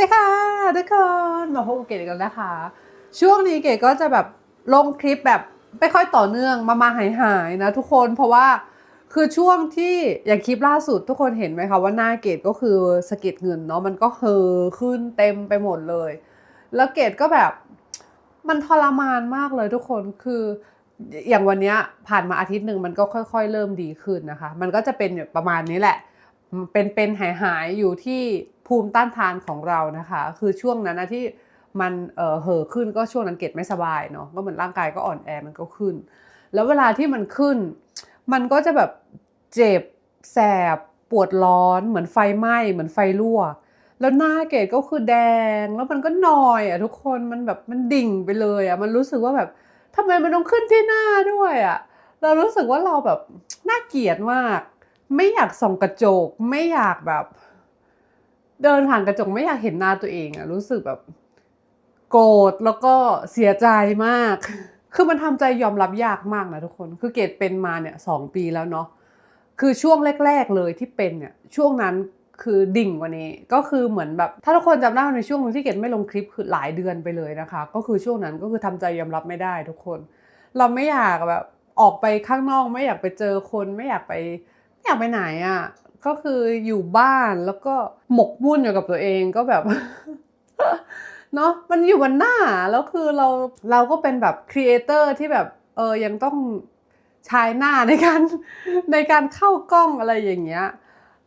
ดีค่ะทุกคนมาพบกับเกดอีกแล้วนะคะ ช่วงนี้เกดก็จะแบบลงคลิปแบบไม่ค่อยต่อเนื่องมามาหายหายนะทุกคนเพราะว่าคือช่วงที่อย่างคลิปล่าสุดทุกคนเห็นไหมคะว่าหน้าเกดก็คือสะเก็ดเงินเนาะมันก็เฮอขึ้นเต็มไปหมดเลย แล้วเกดก็แบบมันทรมานมากเลยทุกคนคืออย่างวันนี้ผ่านมาอาทิตย์หนึ่งมันก็ค่อย ๆ เริ่มดีขึ้นนะคะ มันก็จะเป็นประมาณนี้แหละ เป็นเป็นหายหายอยู่ที่ ภูมิต้านทานของเรานะคะ คือช่วงนั้นนะที่มันเอ่อเห่อขึ้นก็ช่วงนั้นเกดไม่สบายเนาะก็เหมือนร่างกายก็อ่อนแอมันก็ขึ้น แล้วเวลาที่มันขึ้น มันก็จะแบบเจ็บแสบปวดร้อน เหมือนไฟไหม้เหมือนไฟรั่ว แล้วหน้าเกดก็คือแดงแล้วมันก็นอยอะทุกคนมันแบบมันดิ่งไปเลยอะมันรู้สึกว่าแบบทำไมมันต้องขึ้นที่หน้าด้วยอะเรารู้สึกว่าเราแบบน่าเกลียดมาก ไม่อยากส่องกระจกไม่อยากแบบ เดินผ่านกระจกไม่อยากเห็นหน้าตัวเองอะรู้สึกแบบ โกรธแล้วก็เสียใจมาก คือมันทำใจยอมรับยากมากนะทุกคน คือเกดเป็นมาเนี่ยสองปีแล้วเนาะคือช่วงแรก ๆเลยที่เป็นเนี่ยช่วงนั้นคือดิ่งกว่านี้ก็คือเหมือนแบบ ถ้าทุกคนจำได้ในช่วงที่เกดไม่ลงคลิปคือหลายเดือนไปเลยนะคะ ก็คือช่วงนั้นก็คือทำใจยอมรับไม่ได้ทุกคน เราไม่อยากแบบออกไปข้างนอกไม่อยากไปเจอคนไม่อยากไปไม่อยากไปไหนอะ่ะ ก็คืออยู่บ้านแล้วก็หมกมุ่นอยู่กับตัวเองก็แบบเนาะมันอยู่บนหน้าแล้วคือเราเราก็เป็นแบบครีเอเตอร์ที่แบบเออยังต้องใช้หน้าในการในการเข้ากล้องอะไรอย่างเงี้ย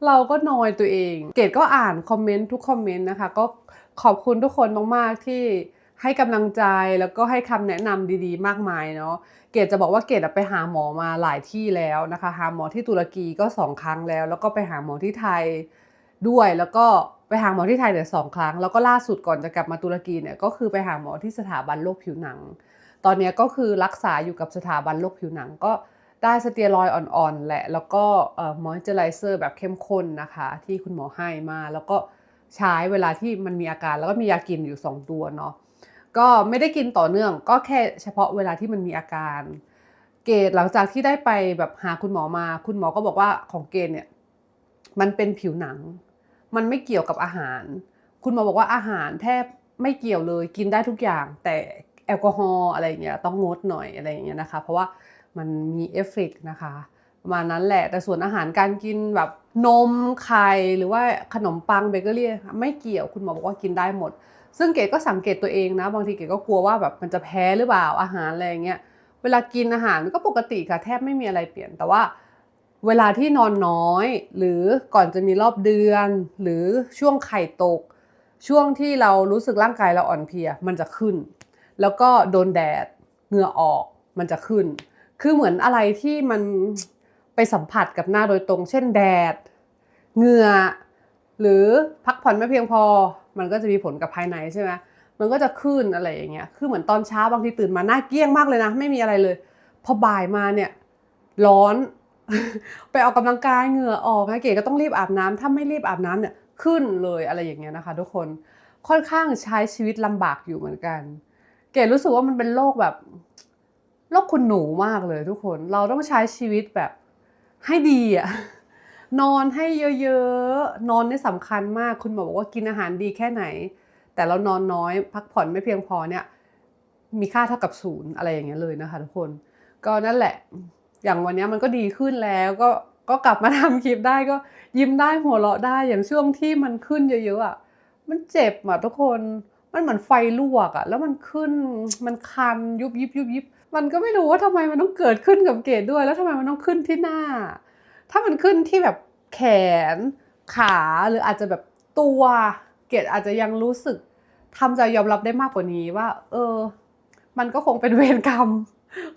เราก็นอยตัวเอง เกดก็อ่านคอมเมนต์ทุกคอมเมนต์นะคะ ก็ขอบคุณทุกคนมาก ๆ ที่ ให้กำลังใจแล้วก็ให้คำแนะนำดีๆ มากมายเนาะเกดจะบอกว่าเกดไปหาหมอมาหลายที่แล้วนะคะ หาหมอที่ตุรกีก็สองครั้งแล้ว แล้วก็ไปหาหมอที่ไทยด้วยแล้วก็ไปหาหมอที่ไทยเนี่ยสองครั้ง แล้วก็ล่าสุดก่อนจะกลับมาตุรกีเนี่ยก็คือไปหาหมอที่สถาบันโรคผิวหนัง ตอนนี้ก็คือรักษาอยู่กับสถาบันโรคผิวหนัง ก็ได้สเตียรอยอ่อนๆแหละ แล้วก็มอยเจอไรเซอร์แบบเข้มข้นนะคะ ที่คุณหมอให้มา แล้วก็ใช้เวลาที่มันมีอาการแล้วก็มียากินอยู่สองตัวเนาะ ก็ไม่ได้กินต่อเนื่อง ก็แค่เฉพาะเวลาที่มันมีอาการ เกดหลังจากที่ได้ไปแบบหาคุณหมอมา คุณหมอก็บอกว่าของเกดเนี่ยมันเป็นผิวหนัง มันไม่เกี่ยวกับอาหาร คุณหมอบอกว่าอาหารแทบไม่เกี่ยวเลยกินได้ทุกอย่าง แต่แอลกอฮอล์อะไรอย่างเงี้ยต้องงดหน่อยอะไรอย่างเงี้ยนะคะ เพราะว่ามันมีเอฟเฟกต์นะคะประมาณนั้นแหละแต่ส่วนอาหารการกินแบบนมไข่หรือว่าขนมปังเบเกอรี่ไม่เกี่ยวคุณหมอบอกว่ากินได้หมด ซึ่งเกดก็สังเกตตัวเองนะ บางทีเกดก็กลัวว่าแบบมันจะแพ้หรือเปล่าอาหารอะไรเงี้ยเวลากินอาหารก็ปกติค่ะแทบไม่มีอะไรเปลี่ยนแต่ว่าเวลาที่นอนน้อย หรือก่อนจะมีรอบเดือน หรือช่วงไข่ตก ช่วงที่เรารู้สึกร่างกายเราอ่อนเพลียมันจะขึ้น แล้วก็โดนแดดเหงื่อออกมันจะขึ้น คือเหมือนอะไรที่มันไปสัมผัสกับหน้าโดยตรง เช่นแดด เหงื่อ หรือพักผ่อนไม่เพียงพอ มันก็จะมีผลกับภายในใช่ไหมมันก็จะขึ้นอะไรอย่างเงี้ย คือเหมือนตอนเช้าบางทีตื่นมาหน้าเกลี้ยงมากเลยนะ ไม่มีอะไรเลย พอบ่ายมาเนี่ย ร้อน ไปออกกำลังกายเหงื่อออกนะเก๋ก็ต้องรีบอาบน้ำถ้าไม่รีบอาบน้ำเนี่ยขึ้นเลยอะไรอย่างเงี้ยนะคะ ทุกคน ค่อนข้างใช้ชีวิตลำบากอยู่เหมือนกัน เก๋รู้สึกว่ามันเป็นโรคแบบโรคคุณหนูมากเลยทุกคน เราต้องใช้ชีวิตแบบให้ดีอะ นอนให้เยอะๆ นอนนี่สำคัญมาก คุณหมอบอกว่ากินอาหารดีแค่ไหน แต่เรานอนน้อยพักผ่อนไม่เพียงพอเนี่ย มีค่าเท่ากับศูนย์อะไรอย่างเงี้ยเลยนะคะทุกคน ก็นั่นแหละ อย่างวันนี้มันก็ดีขึ้นแล้วก็ก็กลับมาทำคลิปได้ก็ยิ้มได้หัวเราะได้อย่างช่วงที่มันขึ้นเยอะๆอะมันเจ็บอะทุกคนมันเหมือนไฟลวกอะแล้วมันขึ้นมันคันยุบยิบยุบยิบมันก็ไม่รู้ว่าทำไมมันต้องเกิดขึ้นกับเกดด้วย แล้วทำไมมันต้องขึ้นที่หน้า ถ้ามันขึ้นที่แบบแขน ขาหรืออาจจะแบบตัว เกดอาจจะยังรู้สึกทำใจยอมรับได้มากกว่านี้ว่า เออ มันก็คงเป็นเวรกรรม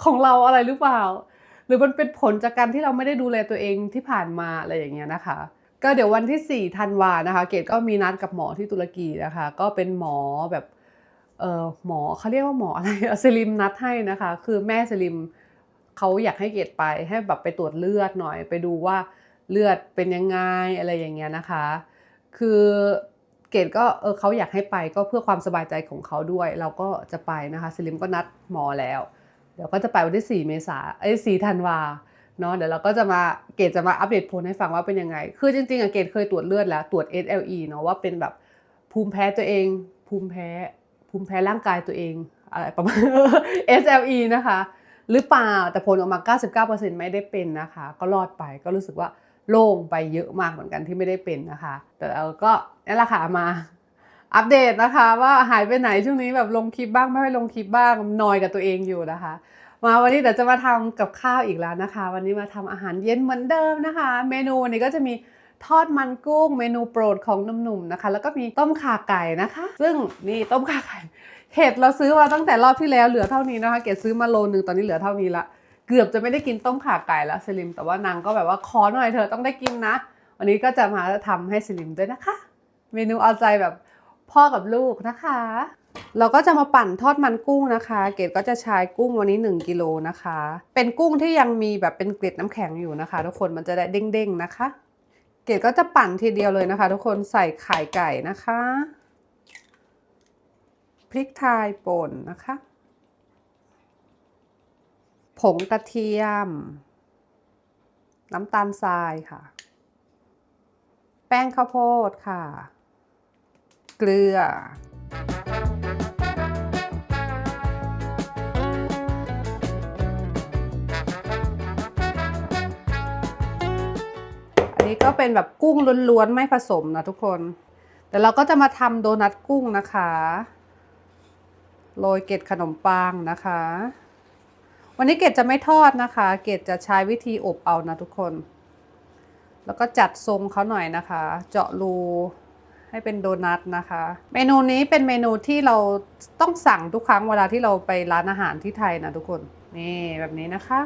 ของเราอะไรหรือเปล่า หรือมันเป็นผลจากการที่เราไม่ได้ดูแลตัวเองที่ผ่านมาอะไรอย่างเงี้ยนะคะ ก็เดี๋ยววันที่4ธันวานะคะ เกดก็มีนัดกับหมอที่ตุรกีนะคะ ก็เป็นหมอแบบเออหมอเขาเรียกว่าหมออะไรสลิมนัดให้นะคะ คือแม่สลิม เขาอยากให้เกดไปให้แบบไปตรวจเลือดหน่อย ไปดูว่าเลือดเป็นยังไงอะไรอย่างเงี้ยนะคะ คือเกดก็เออเขาอยากให้ไปก็เพื่อความสบายใจของเขาด้วย เราก็จะไปนะคะสลิมก็นัดหมอแล้ว เดี๋ยวก็จะไปวันที่ 4 เมษาเอ้ย4ธันวาเนาะเดี๋ยวเราก็จะมาเกดจะมาอัปเดตผลให้ฟังว่าเป็นยังไง คือจริงๆอะเกดเคยตรวจเลือดแล้วตรวจ SLE เนาะว่าเป็นแบบภูมิแพ้ตัวเอง ภูมิแพ้ภูมิแพ้ร่างกายตัวเองอะไรประมาณ SLE นะคะ หรือเปล่า แต่ผลออกมา 99%ไม่ได้เป็นนะคะ ก็รอดไปก็รู้สึกว่าโล่งไปเยอะมากเหมือนกันที่ไม่ได้เป็นนะคะ แต่เราก็นี่แหละค่ะมาอัปเดตนะคะว่าหายไปไหนช่วงนี้แบบลงคลิปบ้างไม่ลงคลิปบ้างนอยกับตัวเองอยู่นะคะ มาวันนี้เดี๋ยวจะมาทำกับข้าวอีกแล้วนะคะ วันนี้มาทำอาหารเย็นเหมือนเดิมนะคะ เมนูวันนี้ก็จะมีทอดมันกุ้งเมนูโปรดของหนุ่มๆนะคะ แล้วก็มีต้มข่าไก่นะคะ ซึ่งนี่ต้มข่าไก่ เห็ดเราซื้อมาตั้งแต่รอบที่แล้วเหลือเท่านี้นะคะ เกดซื้อมาโลนึงตอนนี้เหลือเท่านี้ละเกือบจะไม่ได้กินต้มข่าไก่แล้วสลิม แต่ว่านางก็แบบว่าขอหน่อยเธอต้องได้กินนะ วันนี้ก็จะมาทำให้สลิมด้วยนะคะ เมนูเอาใจแบบพ่อกับลูกนะคะ เราก็จะมาปั่นทอดมันกุ้งนะคะ เกดก็จะใช้กุ้งวันนี้ 1กิโลนะคะ เป็นกุ้งที่ยังมีแบบเป็นเกล็ดน้ำแข็งอยู่นะคะ ทุกคนมันจะได้เด้งๆนะคะ เกดก็จะปั่นทีเดียวเลยนะคะ ทุกคนใส่ไข่ไก่นะคะ ริกไทยป่นนะคะ ผงกระเทียม น้ำตาลทรายค่ะ แป้งข้าวโพดค่ะ เกลือนี้ก็เป็นแบบกุ้งล้วนๆ ไม่ผสมนะทุกคนเดี๋ยวเราก็จะมาทำโดนัทกุ้งนะคะ โรยเกล็ดขนมปังนะคะ วันนี้เกดจะไม่ทอดนะคะ เกดจะใช้วิธีอบเอานะทุกคน แล้วก็จัดทรงเขาหน่อยนะคะ เจาะรูให้เป็นโดนัทนะคะ เมนูนี้เป็นเมนูที่เราต้องสั่งทุกครั้งเวลาที่เราไปร้านอาหารที่ไทยนะทุกคน นี่แบบนี้นะคะ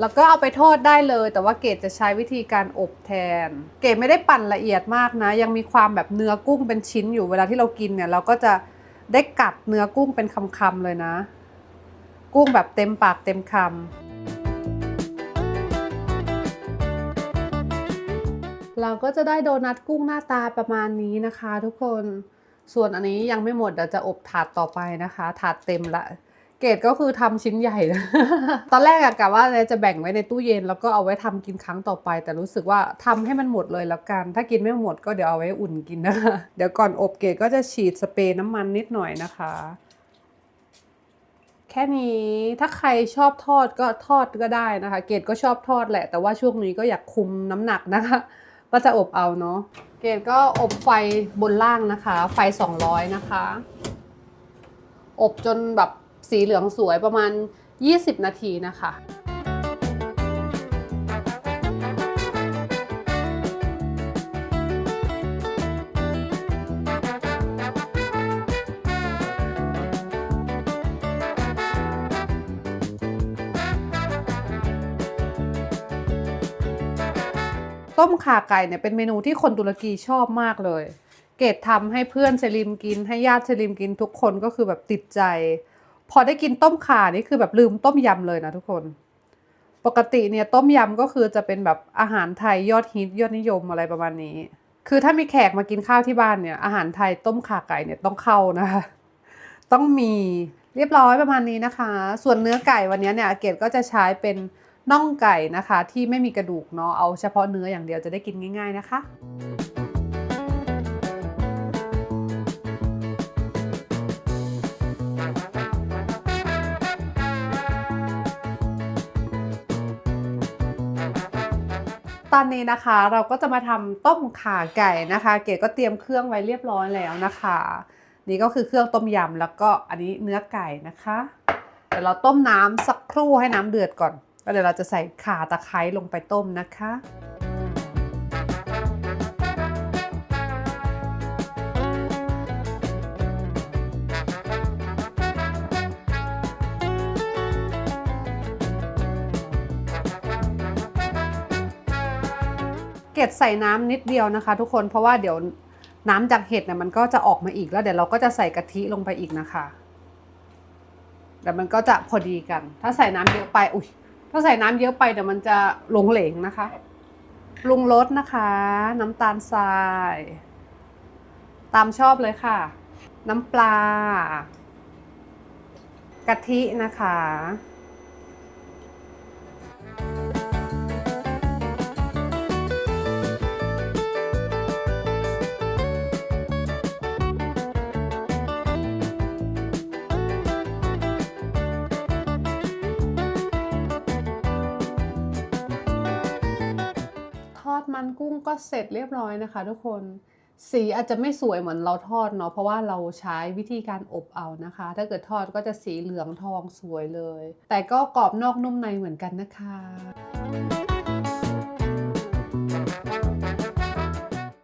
แล้วก็เอาไปทอดได้เลย แต่ว่าเกดจะใช้วิธีการอบแทน เกดไม่ได้ปั่นละเอียดมากนะ ยังมีความแบบเนื้อกุ้งเป็นชิ้นอยู่เวลาที่เรากินเนี่ย เราก็จะ ได้กัดเนื้อกุ้งเป็นคำๆเลยนะ กุ้งแบบเต็มปากเต็มคำเราก็จะได้โดนัทกุ้งหน้าตาประมาณนี้นะคะ ทุกคนส่วนอันนี้ยังไม่หมดเดี๋ยวจะอบถาดต่อไปนะคะ ถาดเต็มละ เกรดก็คือทำชิ้นใหญ่นะตอนแรกอะกะว่าจะแบ่งไว้ในตู้เย็น แล้วก็เอาไว้ทำกินครั้งต่อไป แต่รู้สึกว่าทำให้มันหมดเลยแล้วกัน ถ้ากินไม่หมดก็เดี๋ยวเอาไว้อุ่นกินนะคะเดี๋ยวก่อนอบเกรดก็จะฉีดสเปรย์น้ำมันนิดหน่อยนะคะ แค่นี้ถ้าใครชอบทอดก็ทอดก็ได้นะคะ เกดก็ชอบทอดแหละ แต่ว่าช่วงนี้ก็อยากคุมน้ำหนักนะคะ ก็จะอบเอาเนาะเกดก็อบไฟบนล่างนะคะ ไฟ 200 นะคะ อบจนแบบ สีเหลืองสวยประมาณ 20 นาทีนะคะต้มขาไก่เนี่ยเป็นเมนูที่คนตุรกีชอบมากเลย เกดทำให้เพื่อนเซริมกิน ให้ญาติเซริมกินทุกคนก็คือแบบติดใจ พอได้กินต้มข่านี่คือแบบลืมต้มยำเลยนะทุกคน ปกติเนี่ยต้มยำก็คือจะเป็นแบบอาหารไทยยอดฮิตยอดนิยมอะไรประมาณนี้ คือถ้ามีแขกมากินข้าวที่บ้านเนี่ยอาหารไทยต้มข่าไก่เนี่ยต้องเข้านะคะต้องมีเรียบร้อยประมาณนี้นะคะ ส่วนเนื้อไก่วันนี้เนี่ยเกดก็จะใช้เป็นน่องไก่นะคะ ที่ไม่มีกระดูกเนาะเอาเฉพาะเนื้ออย่างเดียวจะได้กินง่าย ๆนะคะ ตอนนี้นะคะเราก็จะมาทำต้มข่าไก่นะคะ เก๋ก็เตรียมเครื่องไว้เรียบร้อยแล้วนะคะ นี่ก็คือเครื่องต้มยำแล้วก็อันนี้เนื้อไก่นะคะเดี๋ยวเราต้มน้ำสักครู่ให้น้ำเดือดก่อนแล้วเดี๋ยวเราจะใส่ข่าตะไคร้ลงไปต้มนะคะ กล็ดใส่น้ำนิดเดียวนะคะ ทุกคนเพราะว่าเดี๋ยวน้ำจากเห็ดเนี่ยมันก็จะออกมาอีกแล้วเดี๋ยวเราก็จะใส่กะทิลงไปอีกนะคะเดี๋ยวมันก็จะพอดีกัน ถ้าใส่น้ำเยอะไปอุ้ยถ้าใส่น้ำเยอะไปเดี๋ยวมันจะหลงเหลงนะคะปรุงรสนะคะ น้ำตาลทราย ตามชอบเลยค่ะ น้ำปลากะทินะคะ ดมันกุ้งก็เสร็จเรียบร้อยนะคะ ทุกคนสีอาจจะไม่สวยเหมือนเราทอดเนาะเพราะว่าเราใช้วิธีการอบเอานะคะ ถ้าเกิดทอดก็จะสีเหลืองทองสวยเลย แต่ก็กรอบนอกนุ่มในเหมือนกันนะคะ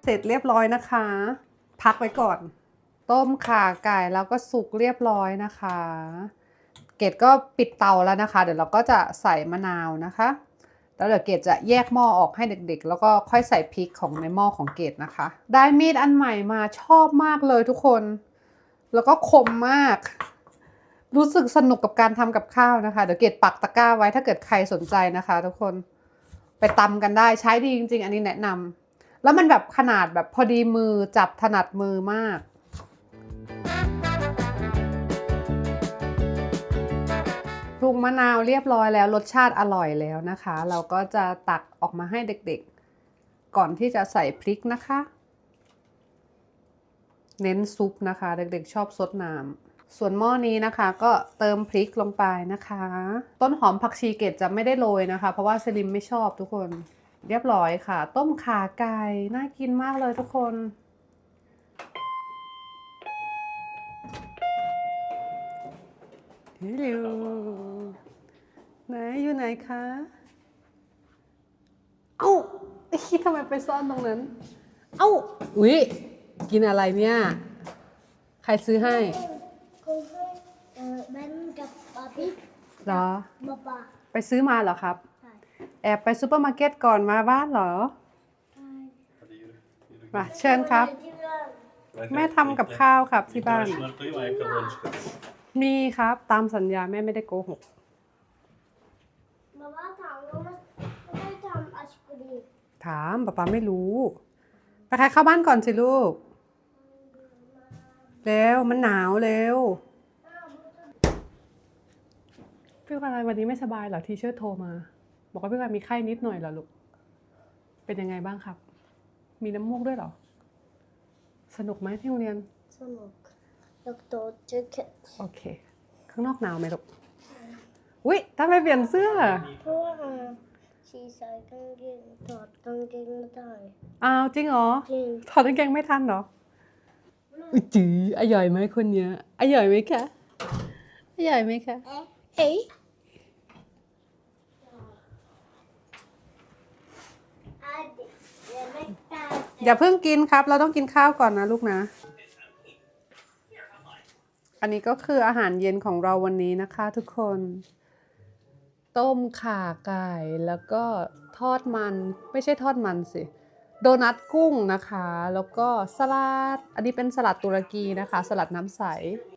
เสร็จเรียบร้อยนะคะ พักไว้ก่อน ต้มข่าไก่แล้วก็สุกเรียบร้อยนะคะ เกดก็ปิดเตาแล้วนะคะ เดี๋ยวเราก็จะใส่มะนาวนะคะ แล้วเดี๋ยวเกดจะแยกหม้อออกให้เด็กๆ แล้วก็ค่อยใส่พริกของในหม้อของเกดนะคะ ได้มีดอันใหม่มาชอบมากเลยทุกคน แล้วก็คมมาก รู้สึกสนุกกับการทำกับข้าวนะคะ เดี๋ยวเกดปักตะกร้าไว้ถ้าเกิดใครสนใจนะคะ ทุกคนไปตำกันได้ใช้ดีจริง ๆ อันนี้แนะนำแล้วมันแบบขนาดแบบพอดีมือจับถนัดมือมาก ปรุงมะนาวเรียบร้อยแล้วรสชาติอร่อยแล้วนะคะ เราก็จะตักออกมาให้เด็กๆ ก่อนที่จะใส่พริกนะคะ เน้นซุปนะคะ เด็กๆ ชอบซดน้ำส่วนหม้อนี้นะคะก็เติมพริกลงไปนะคะ ต้นหอมผักชีเกตจะไม่ได้โรยนะคะ เพราะว่าสลิมไม่ชอบทุกคน เรียบร้อยค่ะ ต้มขาไก่น่ากินมากเลยทุกคน ฮัลโหลไหนอยู่ไหนคะเอ้าไอ้คิดทำไมไปซ่อนตรงนั้น เอ้าอุ๊ยกินอะไรเนี่ย ใครซื้อให้ Cô hơi ờ, bánh gặp bà biết เหรอ bà bà ไปซื้อมาเหรอครับ Phải. แอบไปซูเปอร์มาร์เก็ตก่อนมาบ้านเหรอมาเชิญครับ แม่ทำกับข้าวครับที่บ้าน International maar ik heb lunch มีครับ ตามสัญญาแม่ไม่ได้โกหก Bà bà thằng nó nó nó thằng ice cream ถามป๊าป๊าไม่รู้ไปใครเข้าบ้านก่อนสิลูก เร็ว มันหนาวเร็วพี่กอะไรวันนี้ไม่สบายเหรอทีเชิร์โทรมา บอกว่าพี่กายมีไข้นิดหน่อยเหรอลูก เป็นยังไงบ้างครับ มีน้ำมูกด้วยเหรอ สนุกไหมที่โรงเรียน Sumok Doktor Jacket โอเค ข้างนอกหนาวไหมลูกอุ๊ยทำไมเปลี่ยนเสื้อ เพราะว่าชีใส่กางเกงถอดกางเกงไม่ได้อ้าวจริงเหรอ จริงถอดกางเกงไม่ทันเหรออุ๊ยจื้ออร่อยไหมคนเนี้ยอร่อยไหมคะอร่อยไหมคะเอ๊ะอะเดี๋ยวไม่ตายอย่าเพิ่งกินครับ เราต้องกินข้าวก่อนนะลูกนะ อันนี้ก็คืออาหารเย็นของเราวันนี้นะคะทุกคน ต้มข่าไก่แล้วก็ทอดมันไม่ใช่ทอดมันสิ โดนัทกุ้งนะคะ แล้วก็สลัด อันนี้เป็นสลัดตุรกีนะคะ สลัดน้ำใส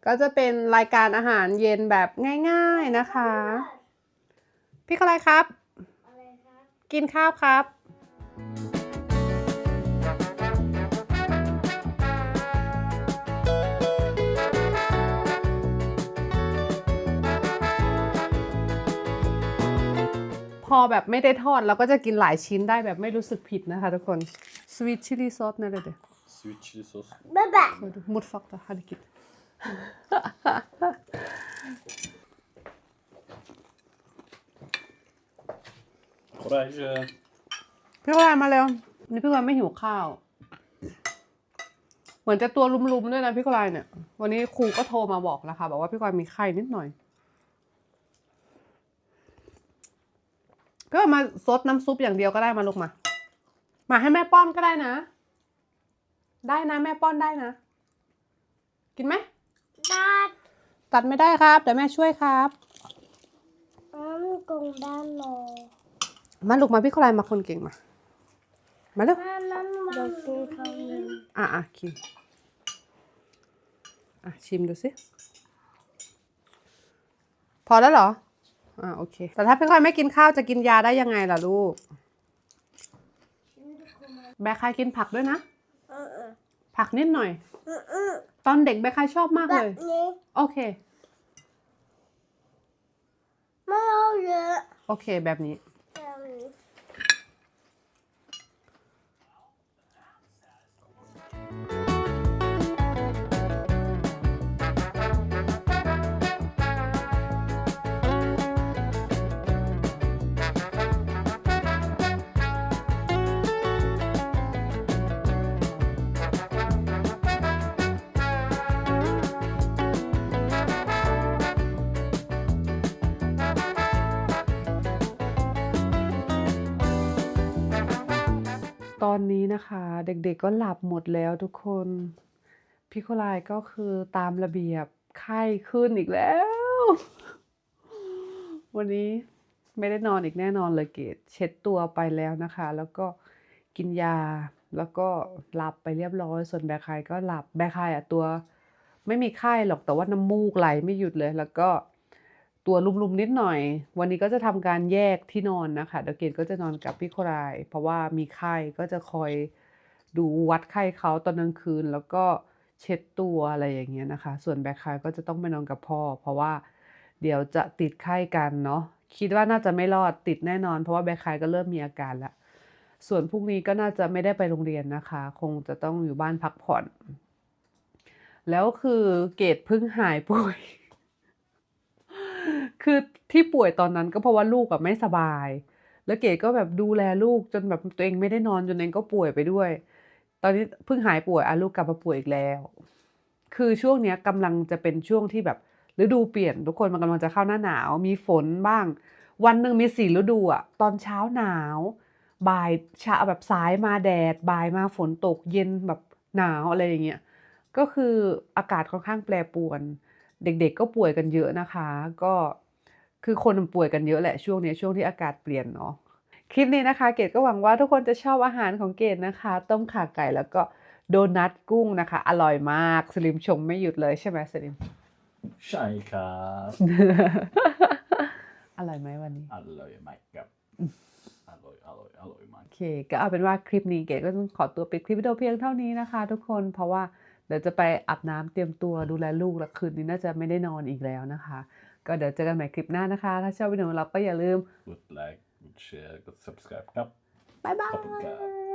ก็จะเป็นรายการอาหารเย็นแบบง่าย ๆนะคะ พี่อะไรครับอะไรครับกินข้าวครับ พอแบบไม่ได้ทอดเราก็จะกินหลายชิ้นได้แบบไม่รู้สึกผิดนะคะทุกคน sweet chili sauce นั่นเลยเดี๋ยว Sweet chili sauce. บ๊ายบายหมดฟักตะฮันกิน Courage. พี่วานมาเร็วนี่พี่วานไม่หิวข้าว เหมือนจะตัวลุมๆด้วยนะพี่กลายเนี่ย วันนี้ครูก็โทรมาบอกแล้วค่ะ บอกว่าพี่กลายมีไข้นิดหน่อย ก็ มาซดน้ำซุปอย่างเดียวก็ได้มาลูกมา มาให้แม่ป้อนก็ได้นะ ได้นะแม่ป้อนได้นะ กินไหมดาดตัดไม่ได้ครับแต่แม่ช่วยครับอ้อมกงด้านรอมาลูกมาพี่กลายมาคนเก่งมา มาเร็วนั่นนั่นวางกินข้าวหนึ่งอะอะกินอะชิมดูสิพอแล้วเหรอ อ่าโอเค แต่ถ้าพี่ค่อยไม่กินข้าวจะกินยาได้ยังไงล่ะลูก แบคไคกินผักด้วยนะ เออเออผักนิดหน่อย เออเออตอนเด็กแบคไคชอบมากแบเลบย นี้โอเค ไม่เอาเยอะโอเคแบบนี้แบบนี้ นนี้นะคะ เด็กๆก็หลับหมดแล้วทุกคนพี่โคลายก็คือตามระเบียบไข้ขึ้นอีกแล้ว วันนี้ไม่ได้นอนอีกแน่นอนเลยเกดเช็ดตัวไปแล้วนะคะ แล้วก็กินยาแล้วก็หลับไปเรียบร้อย ส่วนแบคายก็หลับแบคายอะตัว ไม่มีไข้หรอกแต่ว่าน้ำมูกไหลไม่หยุดเลย แล้วก็ ตัวลุมๆนิดหน่อย วันนี้ก็จะทำการแยกที่นอนนะคะเดเกดก็จะนอนกับพี่โคราย เพราะว่ามีไข้ก็จะคอยดูวัดไข้เขาตอนกลางคืน แล้วก็เช็ดตัวอะไรอย่างเงี้ยนะคะ ส่วนแบคคายก็จะต้องไปนอนกับพ่อ เพราะว่าเดี๋ยวจะติดไข้กันเนาะคิดว่าน่าจะไม่รอดติดแน่นอน เพราะว่าแบคคายก็เริ่มมีอาการแล้วส่วนพรุ่งนี้ก็น่าจะไม่ได้ไปโรงเรียนนะคะ คงจะต้องอยู่บ้านพักผ่อน แล้วคือเกดเพิ่งหายป่วย คือที่ป่วยตอนนั้นก็เพราะว่าลูกอะไม่สบาย แล้วเกดก็แบบดูแลลูกจนแบบตัวเองไม่ได้นอนจนเองก็ป่วยไปด้วย ตอนนี้เพิ่งหายป่วยอะลูกกลับมาป่วยอีกแล้ว คือช่วงเนี้ยกำลังจะเป็นช่วงที่แบบฤดูเปลี่ยนทุกคนมันกำลังจะเข้าหน้าหนาว มีฝนบ้าง วันหนึ่งมีสี่ฤดูอะตอนเช้าหนาว บ่ายเช้าแบบสายมาแดด บ่ายมาฝนตกเย็นแบบหนาวอะไรอย่างเงี้ยก็คืออากาศค่อนข้างแปรปรวน เด็กๆก็ป่วยกันเยอะนะคะ ก็คือคนมันป่วยกันเยอะแหละช่วงนี้ช่วงที่อากาศเปลี่ยนเนาะคลิปนี้นะคะ เกดก็หวังว่าทุกคนจะชอบอาหารของเกดนะคะ ต้มข่าไก่แล้วก็โดนัทกุ้งนะคะ อร่อยมากสลิมชมไม่หยุดเลยใช่ไหมสลิมใช่ครับอร่อยไหมวันนี้อร่อยมากครับอร่อยอร่อยอร่อยมากโอเค ก็เอาเป็นว่าคลิปนี้เกดก็ต้องขอตัวปิดคลิปวิดีโอเพียงเท่านี้นะคะ ทุกคนเพราะว่า เดี๋ยวจะไปอาบน้ำเตรียมตัวดูแลลูกแล้วคืนนี้น่าจะไม่ได้นอนอีกแล้วนะคะ ก็เดี๋ยวเจอกันใหม่คลิปหน้านะคะ ถ้าชอบวิดีโอของเราก็อย่าลืมกดไลค์กดแชร์กด subscribe ครับบ๊ายบาขอบคุณครับย